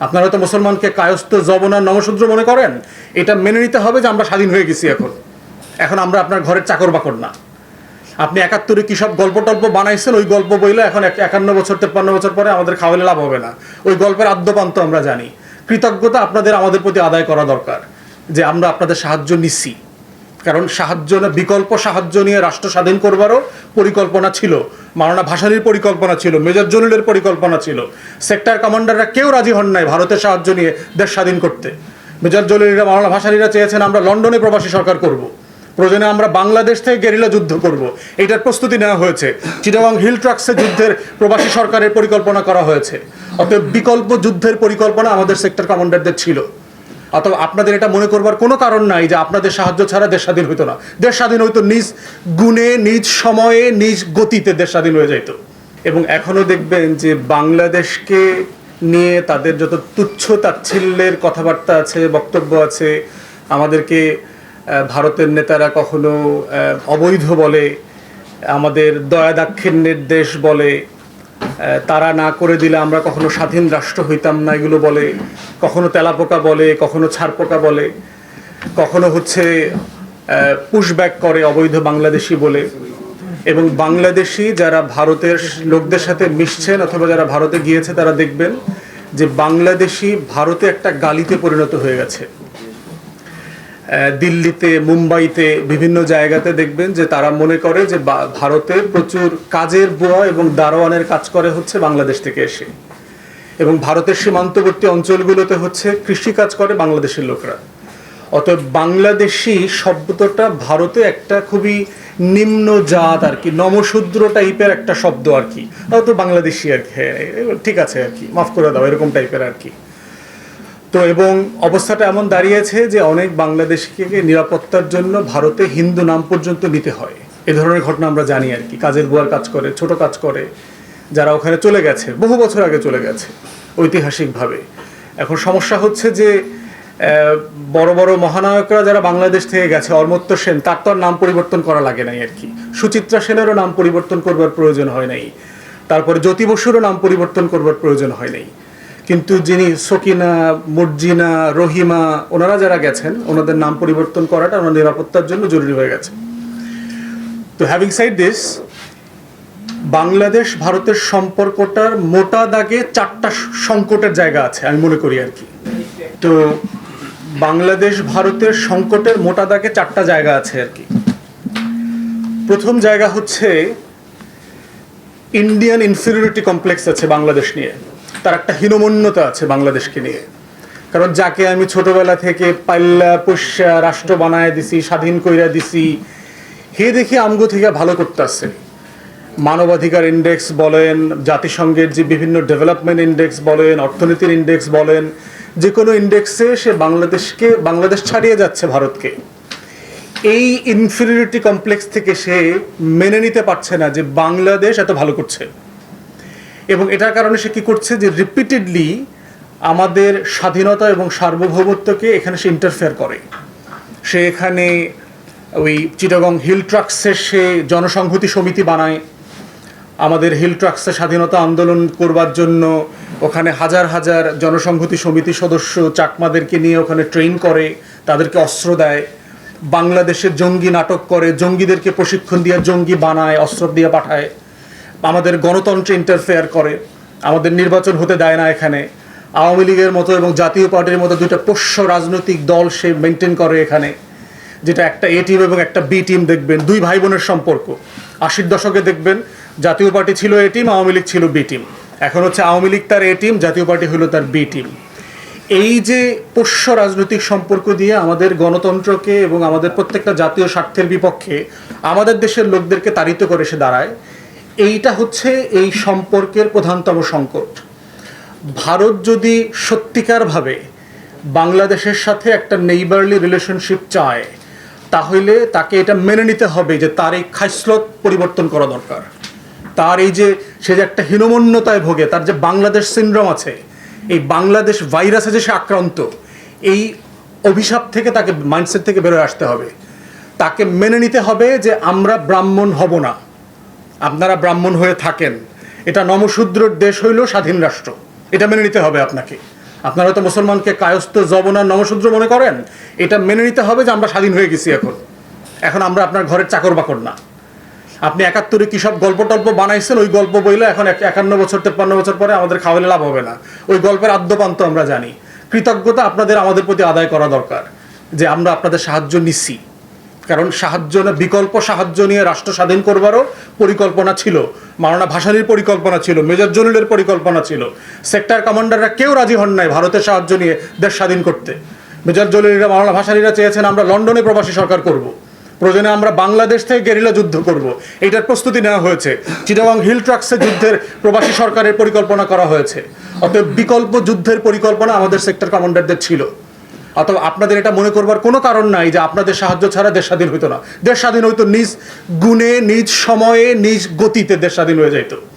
আপনারা তো মুসলমানকে কায়স্থ জবনার নমশূদ্র মনে করেন? এটা মেনে নিতে হবে যে আমরা স্বাধীন হয়ে গেছি এখন। এখন আমরা আপনার ঘরের চাকর বাকর না। আপনি একাত্তরে কী সব গল্প টল্প বানাইছেন? ওই গল্প বইলে এখন এক- একান্ন বছর, তেপ্পান্ন বছর পরে আমাদের খাওয়ালে লাভ হবে না। ওই গল্পের আদ্যপান্ত আমরা জানি। কৃতজ্ঞতা আপনাদের, আমাদের প্রতি আদায় করা দরকার যে আমরা আপনাদের সাহায্য নিচ্ছি। কারণ সাহায্য বিকল্প সাহায্য নিয়ে রাষ্ট্র স্বাধীন করবারও পরিকল্পনা ছিল। মাওলানা ভাসানির পরিকল্পনা ছিল, মেজর জলিলের পরিকল্পনা ছিল। সেক্টর কমান্ডাররা কেউ রাজি হন নাই ভারতের সাহায্য নিয়ে দেশ স্বাধীন করতে। মেজর জলিলরা, মাওলানা ভাসানিরা চেয়েছেন আমরা লন্ডনে প্রবাসী সরকার করব। প্রয়োজনে আমরা বাংলাদেশ থেকে গেরিলা যুদ্ধ করব। এটার প্রস্তুতি নেওয়া হয়েছে। চিটাগং হিল ট্রাক্সে যুদ্ধের প্রবাসী সরকারের পরিকল্পনা করা হয়েছে। অতএব বিকল্প যুদ্ধের পরিকল্পনা আমাদের সেক্টর কমান্ডারদের ছিল। অথবা আপনাদের এটা মনে করবার কোনো কারণ নাই যে আপনাদের সাহায্য ছাড়া দেশ স্বাধীন হইতো না। দেশ স্বাধীন হইতো নিজ গুণে, নিজ সময়ে, নিজ গতিতে দেশ স্বাধীন হয়ে যাইতো। এবং এখনও দেখবেন যে বাংলাদেশকে নিয়ে তাদের যত তুচ্ছ তাচ্ছিল্যের কথাবার্তা আছে, বক্তব্য আছে, আমাদেরকে ভারতের নেতারা কখনো অবৈধ বলে, আমাদের দয়া দাক্ষিণ্যের দেশ বলে তারা না করে দিলে আমরা কখনো স্বাধীন রাষ্ট্র হইতাম না, এগুলো বলে। কখনো তেলাপোকা বলে, কখনো ছারপোকা বলে। কখনো হচ্ছে পুশব্যাক করে অবৈধ বাংলাদেশি বলে। এবং বাংলাদেশি যারা ভারতের লোকদের সাথে মিশছেন অথবা যারা ভারতে গিয়েছে, তারা দেখবেন যে বাংলাদেশি ভারতে একটা গালিতে পরিণত হয়ে গেছে। দিল্লিতে মুম্বাইতে বিভিন্ন জায়গাতে দেখবেন যে তারা মনে করে যে ভারতে প্রচুর কাজের বুয়া এবং দারোয়ানের কাজ করে হচ্ছে বাংলাদেশ থেকে এসে। এবং ভারতের সীমান্তবর্তী অঞ্চলগুলোতে হচ্ছে কৃষি কাজ করে বাংলাদেশের লোকরা। অতএব বাংলাদেশি শব্দটা ভারতে একটা খুবই নিম্ন জাত আর কি নমশূদ্র টাইপের একটা শব্দ আর কি। হয়তো বাংলাদেশি আর কি। হ্যাঁ, ঠিক আছে আর কি। মাফ করে দাও এরকম টাইপের আর কি। তো এবং অবস্থাটা এমন দাঁড়িয়েছে যে অনেক বাংলাদেশিকে নিরাপত্তার জন্য ভারতে হিন্দু নাম পর্যন্ত নিতে হয়। এ ধরনের ঘটনা আমরা জানি আর কি। কাজের বুয়ার কাজ করে, ছোট কাজ করে, যারা ওখানে চলে গেছে, বহু বছর আগে চলে গেছে, ঐতিহাসিকভাবে। এখন সমস্যা হচ্ছে যে বড় বড় মহানায়করা যারা বাংলাদেশ থেকে গেছে অর্মত্য সেন, তার তো আর নাম পরিবর্তন করা লাগে নাই আর কি। সুচিত্রা সেনেরও নাম পরিবর্তন করবার প্রয়োজন হয় নাই। তারপরে জ্যোতি বসুরও নাম পরিবর্তন করবার প্রয়োজন হয় নাই। কিন্তু যিনি সকিনা, মর্জিনা, রহিমা, ওনারা যারা গেছেন, ওনাদের নাম পরিবর্তন করাটা ওনার নিরাপত্তার জন্য জরুরি হয়ে গেছে। তো হ্যাভিং সাইড দিস বাংলাদেশ ভারতের সম্পর্কটার মোটা দাগে চারটা সংকটের জায়গা আছে, আমি মনে করি আর কি। তো বাংলাদেশ ভারতের সংকটের মোটা দাগে চারটা জায়গা আছে আর কি। প্রথম জায়গা হচ্ছে ইন্ডিয়ান ইনফিরিয়রিটি কমপ্লেক্স আছে বাংলাদেশ নিয়ে। তার একটা হীনমন্যতা আছে বাংলাদেশকে নিয়ে। কারণ যাকে আমি ছোটবেলা থেকে পাল্লা পুষ্যা রাষ্ট্র বানায় দিছি, স্বাধীন কইরা দিছি, হে দেখি আমগো থেকে ভালো করতে করতেছে। মানবাধিকার ইন্ডেক্স বলেন, জাতিসংঘের যে বিভিন্ন ডেভেলপমেন্ট ইন্ডেক্স বলেন, অর্থনীতির ইন্ডেক্স বলেন যে কোনো ইন্ডেক্সে সে বাংলাদেশকে, বাংলাদেশ ছাড়িয়ে যাচ্ছে ভারতকে। এই ইনফিরিয়রিটি কমপ্লেক্স থেকে সে মেনে নিতে পারছে না যে বাংলাদেশ এত ভালো করছে। এবং এটার কারণে সে কী করছে যে রিপিটেডলি আমাদের স্বাধীনতা এবং সার্বভৌমত্বকে এখানে সে ইন্টারফেয়ার করে। সে এখানে ওই চিটাগং হিল ট্রাক্সের সে জনসংহতি সমিতি বানায়। আমাদের হিল ট্রাক্সে স্বাধীনতা আন্দোলন করবার জন্য ওখানে হাজার হাজার জনসংহতি সমিতি সদস্য চাকমাদেরকে নিয়ে ওখানে ট্রেন করে, তাদেরকে অস্ত্র দেয়। বাংলাদেশে জঙ্গি নাটক করে, জঙ্গিদেরকে প্রশিক্ষণ দিয়ে জঙ্গি বানায়, অস্ত্র দিয়ে পাঠায়। আমাদের গণতন্ত্রে ইন্টারফেয়ার করে, আমাদের নির্বাচন হতে দেয় না এখানে। আওয়ামী লীগের মতো এবং জাতীয় পার্টির মতো দুইটা পোষ্য রাজনৈতিক দল সে মেনটেন করে এখানে, যেটা একটা এ টিম এবং একটা বি টিম দেখবেন, দুই ভাই বোনের সম্পর্ক। আশির দশকে দেখবেন, জাতীয় পার্টি ছিল এ টিম আওয়ামী লীগ ছিল বি টিম এখন হচ্ছে আওয়ামী লীগ তার এ টিম জাতীয় পার্টি হলো তার বি টিম এই যে পোষ্য রাজনৈতিক সম্পর্ক দিয়ে আমাদের গণতন্ত্রকে এবং আমাদের প্রত্যেকটা জাতীয় স্বার্থের বিপক্ষে আমাদের দেশের লোকদেরকে তাড়িত করে সে দাঁড়ায় এইটা হচ্ছে এই সম্পর্কের প্রধানতম সংকট। ভারত যদি সত্যিকারভাবে বাংলাদেশের সাথে একটা নেইবারলি রিলেশনশিপ চায়, তাহলে তাকে এটা মেনে নিতে হবে যে তার এই খাইসলত পরিবর্তন করা দরকার। তার এই যে, সে যে একটা হীনমন্যতায় ভোগে, তার যে বাংলাদেশ সিন্ড্রোম আছে, এই বাংলাদেশ ভাইরাসে যে সে আক্রান্ত, এই অভিশাপ থেকে তাকে মাইন্ডসেট থেকে বেরোয় আসতে হবে। তাকে মেনে নিতে হবে যে আমরা ব্রাহ্মণ হব না। আপনারা ব্রাহ্মণ হয়ে থাকেন। এটা নমশূদ্রর দেশ হইল স্বাধীন রাষ্ট্র। এটা মেনে নিতে হবে আপনাকে। আপনারা হয়তো মুসলমানকে কায়স্থ জবনার নমশূদ্র মনে করেন, এটা মেনে নিতে হবে যে আমরা স্বাধীন হয়ে গেছি এখন। এখন আমরা আপনার ঘরের চাকর বাকর না। আপনি একাত্তরে কী সব গল্প টল্প বানাইছেন? ওই গল্প বইলে এখন এক- একান্ন বছর, তেপ্পান্ন বছর পরে আমাদের খাওয়ালে লাভ হবে না। ওই গল্পের আদ্যপান্ত আমরা জানি। কৃতজ্ঞতা আপনাদের, আমাদের প্রতি আদায় করা দরকার। যে আমরা আপনাদের সাহায্য নিচ্ছি কারণ সাহায্য বিকল্প সাহায্য নিয়ে রাষ্ট্র স্বাধীন করবারও পরিকল্পনা ছিল। মাওলানা ভাসানির পরিকল্পনা ছিল, মেজর জলিলের পরিকল্পনা ছিল। সেক্টর কমান্ডাররা কেউ রাজি হন নাই ভারতের সাহায্য নিয়ে দেশ স্বাধীন করতে। মেজর জলিলরা, মাওলানা ভাসানিরা চেয়েছেন আমরা লন্ডনে প্রবাসী সরকার করব। প্রয়োজনে আমরা বাংলাদেশ থেকে গেরিলা যুদ্ধ করব। এটার প্রস্তুতি নেওয়া হয়েছে। চিটাগং হিল ট্রাক্সে যুদ্ধের প্রবাসী সরকারের পরিকল্পনা করা হয়েছে। অতএব বিকল্প যুদ্ধের পরিকল্পনা আমাদের সেক্টর কমান্ডারদের ছিল। অথবা আপনাদের এটা মনে করবার কোনো কারণ নাই যে আপনাদের সাহায্য ছাড়া দেশ স্বাধীন হইতো না। দেশ স্বাধীন হইতো নিজ গুণে, নিজ সময়ে, নিজ গতিতে দেশ স্বাধীন হয়ে যাইতো।